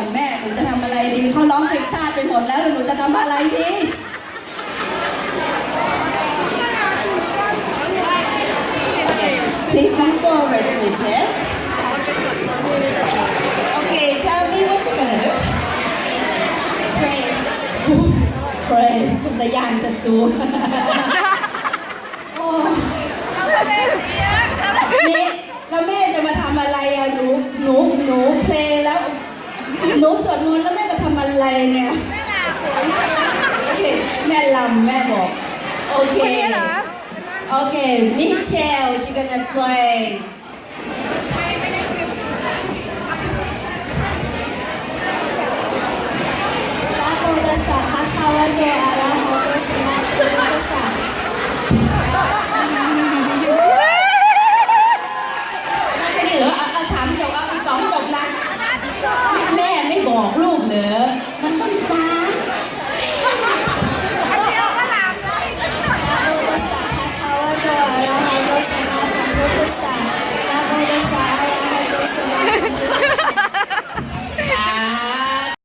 ก่อนแม่หนูจะทำอะไรดีเขาร้องเพลงชาติไปหมดแล้วแล้วหนูจะทำอะไรดี Okay, please come forward, Michelle. Okay, tell me what you're gonna do. Pray. Pray คุณตะยานจะสู้ สวดมนต์แล้วแม่จะทำอะไรเนี่ยโอเคแม่ลำแม่บอก โอเค โอเค Michelle you're gonna play นะโมตัสสะภะคะวะโต บ